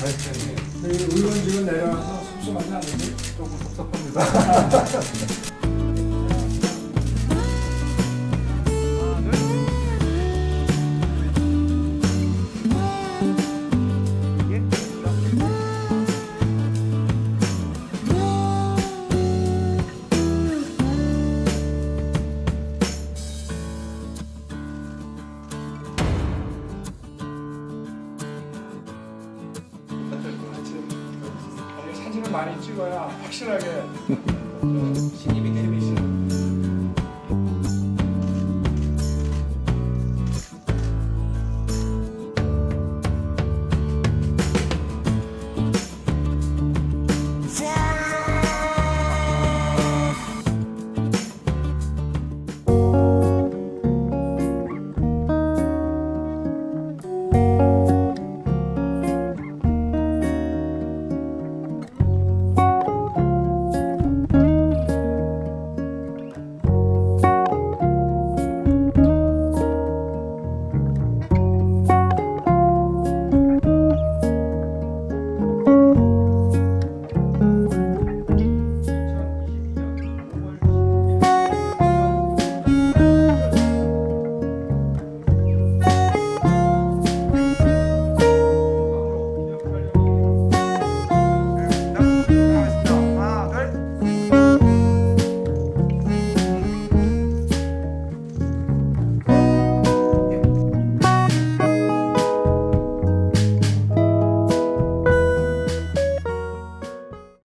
맡아서 의원직은 내려와서 섭섭하지 않은데? 조금 섭섭합니다. 사진을 많이 찍어야 확실하게 신입이 텔레비전